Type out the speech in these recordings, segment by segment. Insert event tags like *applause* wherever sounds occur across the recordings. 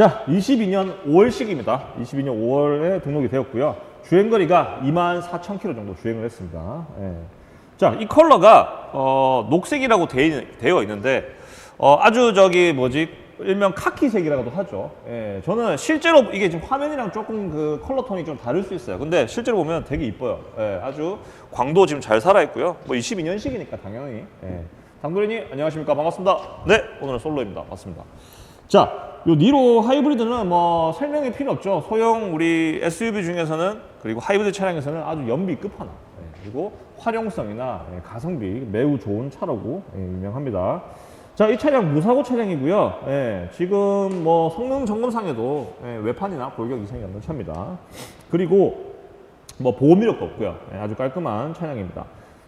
자, 22년 5월식입니다. 22년 5월에 등록이 되었고요. 주행거리가 24,000km 정도 주행을 했습니다. 예. 자, 이 컬러가 어, 녹색이라고 되, 되어 있는데 어, 아주 저기 뭐지 일명 카키색이라고도 하죠. 예, 저는 실제로 이게 지금 화면이랑 조금 그 컬러 톤이 좀 다를 수 있어요. 근데 실제로 보면 되게 이뻐요. 예, 아주 광도 지금 잘 살아 있고요. 뭐 22년식이니까 당연히. 예. 당도리님 안녕하십니까 반갑습니다. 네, 오늘은 솔로입니다. 맞습니다. 자, 요 니로 하이브리드는 뭐 설명이 필요 없죠. 소형 우리 SUV 중에서는 그리고 하이브리드 차량에서는 아주 연비 끝판왕. 예, 그리고 활용성이나 예, 가성비 매우 좋은 차라고 예, 유명합니다. 자, 이 차량 무사고 차량이고요. 예, 지금 뭐 성능 점검상에도 예, 외판이나 골격 이상이 없는 차입니다. 그리고 뭐 보험 이력도 없고요. 예, 아주 깔끔한 차량입니다.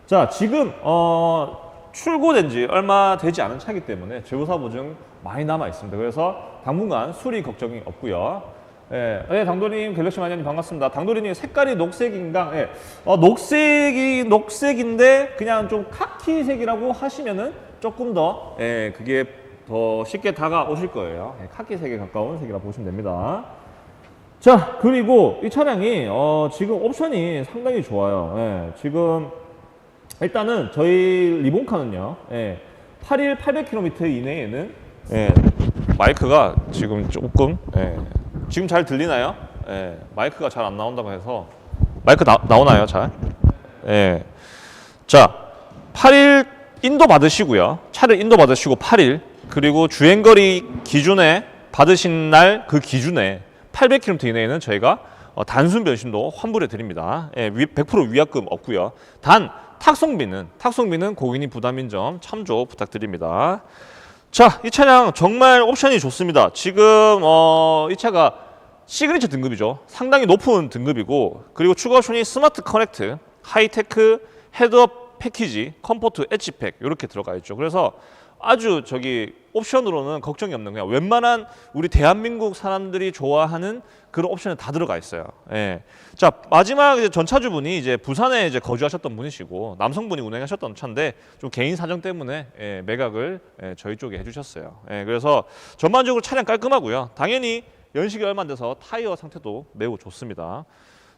자, 지금 어, 출고된 지 얼마 되지 않은 차이기 때문에 재고사 보증 많이 남아 있습니다. 그래서 당분간 수리 걱정이 없고요. 예, 예, 당도리님, 갤럭시 마니아님 반갑습니다. 당도리님 색깔이 녹색인가? 예, 어, 녹색이 녹색인데 그냥 좀 카키색이라고 하시면은 조금 더 예, 그게 더 쉽게 다가오실 거예요. 예, 카키색에 가까운 색이라 보시면 됩니다. 자, 그리고 이 차량이 어, 지금 옵션이 상당히 좋아요. 예, 지금 일단은 저희 리본카는요. 예, 8일 800km 이내에는 예, 마이크가 지금 조금 예, 지금 잘 들리나요? 예, 마이크가 잘 안 나온다고 해서 마이크 나, 나오나요? 잘? 예. 자, 8일 인도 받으시고요. 차를 인도 받으시고 8일 그리고 주행거리 기준에 받으신 날 그 기준에 800km 이내에는 저희가 어, 단순 변심도 환불해 드립니다. 예, 위- 100% 위약금 없고요. 단 탁송비는 탁송비는 고객님 부담인 점 참조 부탁드립니다. 자, 이 차량 정말 옵션이 좋습니다. 지금 어, 이 차가 시그니처 등급이죠. 상당히 높은 등급이고 그리고 추가 옵션이 스마트 커넥트, 하이테크, 헤드업 패키지, 컴포트, 엣지팩 이렇게 들어가 있죠. 그래서 아주 저기 옵션으로는 걱정이 없는 그냥 웬만한 우리 대한민국 사람들이 좋아하는 그런 옵션이 다 들어가 있어요. 예. 자 마지막 이제 전차주분이 이제 부산에 이제 거주하셨던 분이시고 남성분이 운행하셨던 차인데 좀 개인 사정 때문에 예, 매각을 예, 저희 쪽에 해주셨어요. 예, 그래서 전반적으로 차량 깔끔하고요. 당연히 연식이 얼마 안 돼서 타이어 상태도 매우 좋습니다.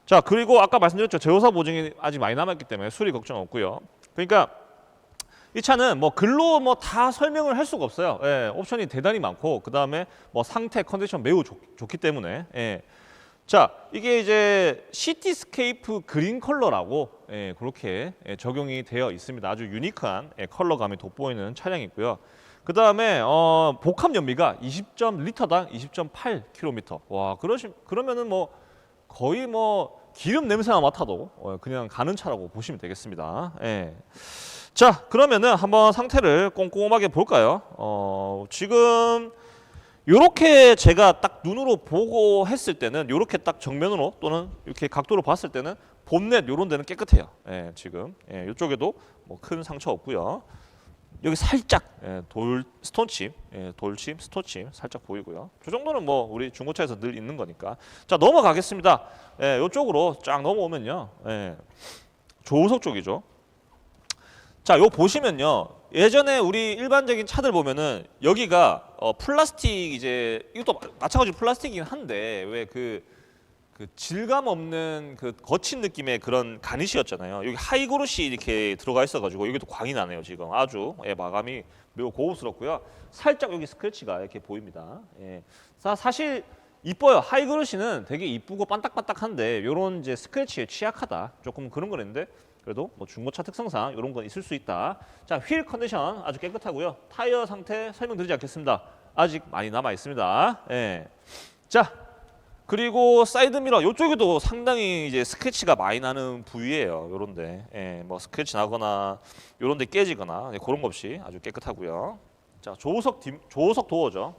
자 그리고 아까 말씀드렸죠 제조사 보증이 아직 많이 남았기 때문에 수리 걱정 없고요. 그러니까 이 차는 뭐 글로 뭐 다 설명을 할 수가 없어요. 예, 옵션이 대단히 많고 그 다음에 뭐 상태 컨디션 매우 좋, 좋기 때문에 예. 자 이게 이제 시티스케이프 그린 컬러라고 예, 그렇게 예, 적용이 되어 있습니다. 아주 유니크한 예, 컬러감이 돋보이는 차량이고요. 그 다음에 어, 복합 연비가 20. 리터당 20.8km. 와 그러시 그러면은 뭐 거의 뭐 기름 냄새만 맡아도 어, 그냥 가는 차라고 보시면 되겠습니다. 예. 자 그러면은 한번 상태를 꼼꼼하게 볼까요? 어, 지금 요렇게 제가 딱 눈으로 보고 했을 때는 요렇게 딱 정면으로 또는 이렇게 각도로 봤을 때는 본넷 요런 데는 깨끗해요. 예, 지금 예, 이쪽에도 뭐 큰 상처 없고요. 여기 살짝 예, 돌 스톤칩, 예, 돌칩, 스톤칩 살짝 보이고요. 저 정도는 뭐 우리 중고차에서 늘 있는 거니까. 자 넘어가겠습니다. 예, 이쪽으로 쫙 넘어오면요. 예, 조우석 쪽이죠. 자, 요 보시면요. 예전에 우리 일반적인 차들 보면은 여기가 어, 플라스틱 이제 이것도 마찬가지로 플라스틱이긴 한데 왜그 그 질감 없는 그 거친 느낌의 그런 가니시였잖아요. 여기 하이그로시 이렇게 들어가 있어가지고 여기도 광이 나네요. 지금 아주 예, 마감이 매우 고급스럽고요. 살짝 여기 스크래치가 이렇게 보입니다. 예. 사, 사실 이뻐요. 하이그로시는 되게 이쁘고 반딱반딱한데 요런 이제 스크래치에 취약하다. 조금 그런 거랬는데 그래도 뭐 중고차 특성상 이런 건 있을 수 있다. 자, 휠 컨디션 아주 깨끗하고요. 타이어 상태 설명드리지 않겠습니다. 아직 많이 남아 있습니다. 예. 자, 그리고 사이드 미러 이쪽에도 상당히 이제 스크래치가 많이 나는 부위예요. 요런데 예, 뭐 스크래치 나거나 요런데 깨지거나 예, 그런 거 없이 아주 깨끗하고요. 자, 조우석 뒷, 조우석 도어죠.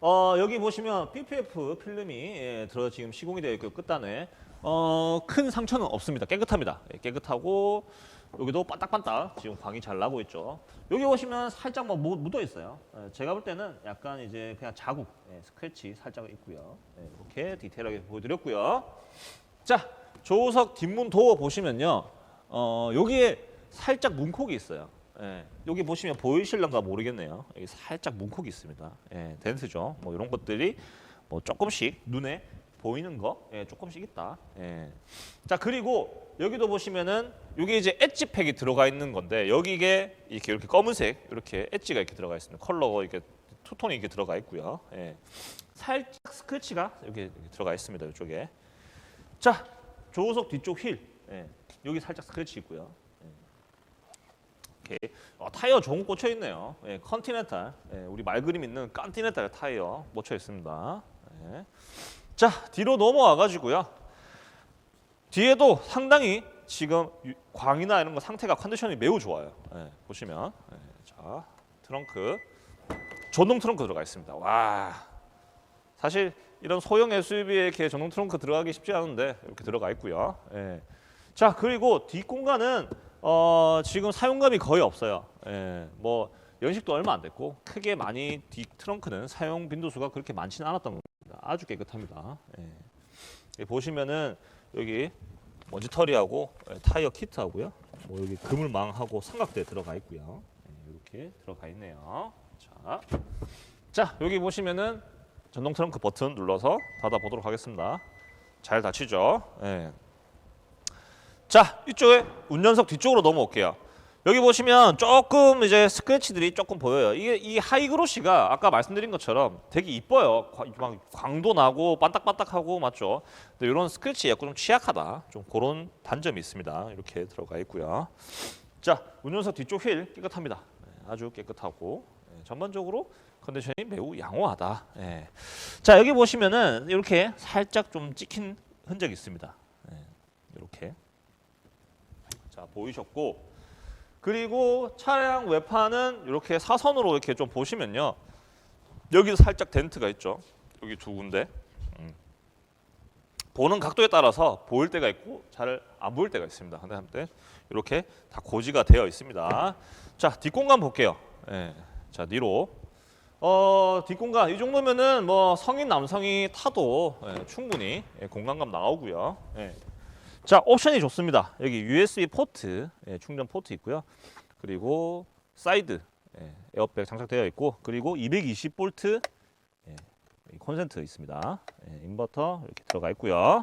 어, 여기 보시면 PPF 필름이 예, 들어 지금 시공이 되어 있고 끝단에 어, 큰 상처는 없습니다. 깨끗합니다. 예, 깨끗하고 여기도 반딱반딱 지금 광이 잘 나고 있죠. 여기 보시면 살짝 뭐 묻- 묻어 있어요. 예, 제가 볼 때는 약간 이제 그냥 자국, 예, 스크래치 살짝 있고요. 예, 이렇게 디테일하게 보여드렸고요. 자, 조우석 뒷문 도어 보시면요. 어, 여기에 살짝 문콕이 있어요. 예. 여기 보시면 보이실런가 모르겠네요. 여기 살짝 문콕이 있습니다. 예, 덴스죠. 뭐 이런 것들이 뭐 조금씩 눈에 보이는 거 예, 조금씩 있다. 예. 자 그리고 여기도 보시면은 이게 이제 엣지 팩이 들어가 있는 건데 여기 이게 이렇게 이렇게 검은색 이렇게 엣지가 이렇게 들어가 있습니다. 컬러가 이렇게 투톤이 이렇게 들어가 있고요. 예. 살짝 스크래치가 여기 이렇게 들어가 있습니다. 이쪽에. 자 조수석 뒤쪽 휠 예. 여기 살짝 스크래치 있고요. 이렇게 어, 타이어 좋은 거 꽂혀 있네요. 예, 컨티넨탈 예, 우리 말 그림 있는 컨티넨탈 타이어 꽂혀 있습니다. 예. 자 뒤로 넘어와 가지고요. 뒤에도 상당히 지금 유- 광이나 이런 거 상태가 컨디션이 매우 좋아요. 예, 보시면 예, 자 트렁크 전동 트렁크 들어가 있습니다. 와 사실 이런 소형 SUV에 이렇게 전동 트렁크 들어가기 쉽지 않은데 이렇게 들어가 있고요. 예. 자 그리고 뒷 공간은 어, 지금 사용감이 거의 없어요. 예, 뭐 연식도 얼마 안 됐고 크게 많이 뒷 트렁크는 사용 빈도수가 그렇게 많지는 않았던 겁니다. 아주 깨끗합니다. 예. 보시면은 여기 먼지 털이하고 예, 타이어 키트하고요. 뭐 여기 그물망하고 삼각대 들어가 있고요. 예, 이렇게 들어가 있네요. 자, 자 여기 보시면은 전동 트렁크 버튼 눌러서 닫아 보도록 하겠습니다. 잘 닫히죠? 예. 자 이쪽에 운전석 뒤쪽으로 넘어올게요. 여기 보시면 조금 이제 스크래치들이 조금 보여요. 이게 이 하이그로시가 아까 말씀드린 것처럼 되게 이뻐요. 과- 막 광도 나고 반딱반딱하고 맞죠? 근데 이런 스크래치 약간 좀 취약하다. 좀 그런 단점이 있습니다. 이렇게 들어가 있고요. 자 운전석 뒤쪽 휠 깨끗합니다. 네, 아주 깨끗하고 네, 전반적으로 컨디션이 매우 양호하다. 예. 자 여기 보시면은 이렇게 살짝 좀 찍힌 흔적이 있습니다. 예, 이렇게 자 보이셨고 그리고 차량 외판은 이렇게 사선으로 이렇게 좀 보시면요. 여기도 살짝 덴트가 있죠. 여기 두 군데. 음. 보는 각도에 따라서 보일 때가 있고 잘 안 보일 때가 있습니다. 근데 한때 이렇게 다 고지가 되어 있습니다. 자 뒷공간 볼게요. 예. 자 뒤로. 어 뒷공간. 이 정도면은 뭐 성인 남성이 타도 예, 충분히 예, 공간감 나오고요. 예. 자 옵션이 좋습니다. 여기 USB 포트 예, 충전 포트 있고요. 그리고 사이드 예, 에어백 장착되어 있고 그리고 220V 예, 이 콘센트 있습니다. 예, 인버터 이렇게 들어가 있고요.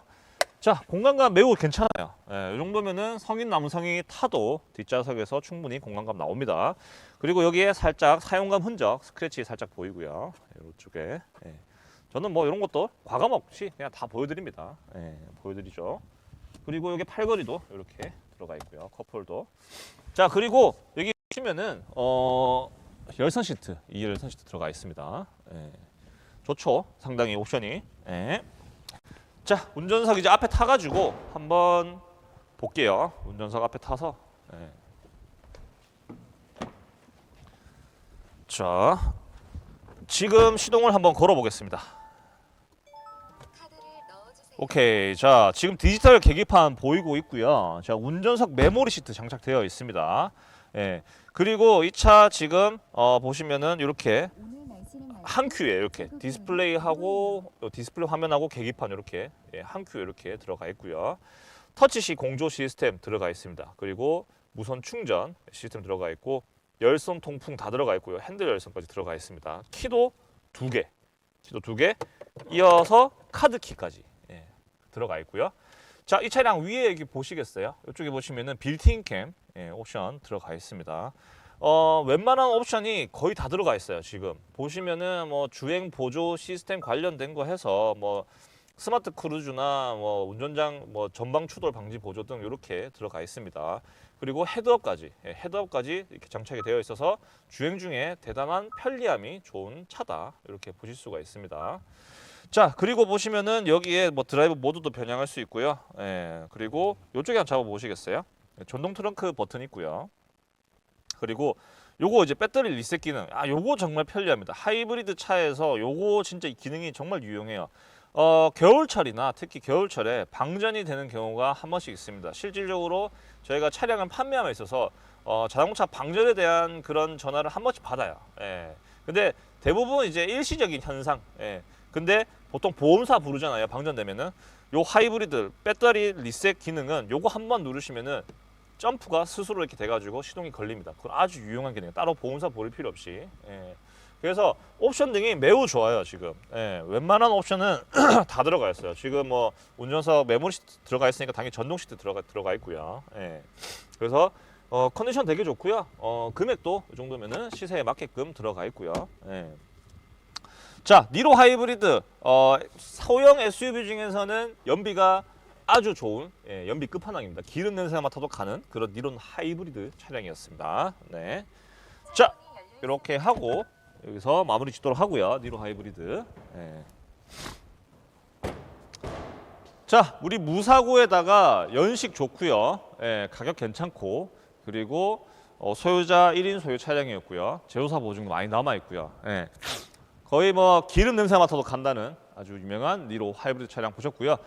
자 공간감 매우 괜찮아요. 예, 이 정도면은 성인 남성이 타도 뒷좌석에서 충분히 공간감 나옵니다. 그리고 여기에 살짝 사용감 흔적 스크래치 살짝 보이고요. 이쪽에 예. 저는 뭐 이런 것도 과감 없이 그냥 다 보여드립니다. 예, 보여드리죠. 그리고 여기 팔걸이도 이렇게 들어가 있고요. 컵홀더. 자 그리고 여기 보시면은 어 열선 시트 이 열선 시트 들어가 있습니다. 예. 좋죠. 상당히 옵션이. 예. 자 운전석 이제 앞에 타 가지고 한번 볼게요. 운전석 앞에 타서. 예. 자 지금 시동을 한번 걸어 보겠습니다. 오케이. 자, 지금 디지털 계기판 보이고 있고요. 자, 운전석 메모리 시트 장착되어 있습니다. 예. 그리고 이 차 지금 어, 보시면은 이렇게 한 큐에 이렇게 디스플레이하고 요 디스플레이 화면하고 계기판 이렇게 예, 한큐 이렇게 들어가 있고요. 터치식 공조 시스템 들어가 있습니다. 그리고 무선 충전 시스템 들어가 있고 열선 통풍 다 들어가 있고요. 핸들 열선까지 들어가 있습니다. 키도 두 개, 키도 두 개, 이어서 카드 키까지 예, 들어가 있고요. 자, 이 차량 위에 여기 보시겠어요? 이쪽에 보시면은 빌트인 캠 예, 옵션 들어가 있습니다. 어, 웬만한 옵션이 거의 다 들어가 있어요. 지금 보시면은 뭐 주행 보조 시스템 관련된 거 해서 뭐 스마트 크루즈나 뭐 운전장 뭐 전방 추돌 방지 보조 등 이렇게 들어가 있습니다. 그리고 헤드업까지 예, 헤드업까지 이렇게 장착이 되어 있어서 주행 중에 대단한 편리함이 좋은 차다 이렇게 보실 수가 있습니다. 자 그리고 보시면은 여기에 뭐 드라이브 모드도 변형할 수 있고요. 예, 그리고 이쪽에 한번 잡아 보시겠어요? 예, 전동 트렁크 버튼 있고요. 그리고 요거 이제 배터리 리셋 기능. 아, 요거 정말 편리합니다. 하이브리드 차에서 요거 진짜 이 기능이 정말 유용해요. 어, 겨울철이나 특히 겨울철에 방전이 되는 경우가 한 번씩 있습니다. 실질적으로 저희가 차량을 판매함에 있어서 어, 자동차 방전에 대한 그런 전화를 한 번씩 받아요. 예. 근데 대부분 이제 일시적인 현상. 예. 근데 보통 보험사 부르잖아요. 방전되면은 요 하이브리드 배터리 리셋 기능은 요거 한 번 누르시면은 점프가 스스로 이렇게 돼가지고 시동이 걸립니다. 그건 아주 유용한 기능. 따로 보험사 보일 필요 없이. 예. 그래서 옵션 등이 매우 좋아요 지금. 예. 웬만한 옵션은 *clears throat* 다 들어가 있어요. 지금 뭐 운전석 메모리 시트 들어가 있으니까 당연히 전동 시트 들어가 들어가 있고요. 예. 그래서 어, 컨디션 되게 좋고요. 어, 금액도 이 정도면은 시세에 맞게끔 들어가 있고요. 예. 자, 니로 하이브리드 어, 소형 SUV 중에서는 연비가 아주 좋은 예, 연비 끝판왕입니다. 기름 냄새 맡아도 가는 그런 니론 하이브리드 차량이었습니다. 네. 자, 이렇게 하고 여기서 마무리 짓도록 하고요. 니로 하이브리드. 예. 자, 우리 무사고에다가 연식 좋고요. 예, 가격 괜찮고 그리고 어, 소유자 1인 소유 차량이었고요. 제조사 보증도 많이 남아 있고요. 예. 거의 뭐 기름 냄새 맡아도 간다는 아주 유명한 니로 하이브리드 차량 보셨고요.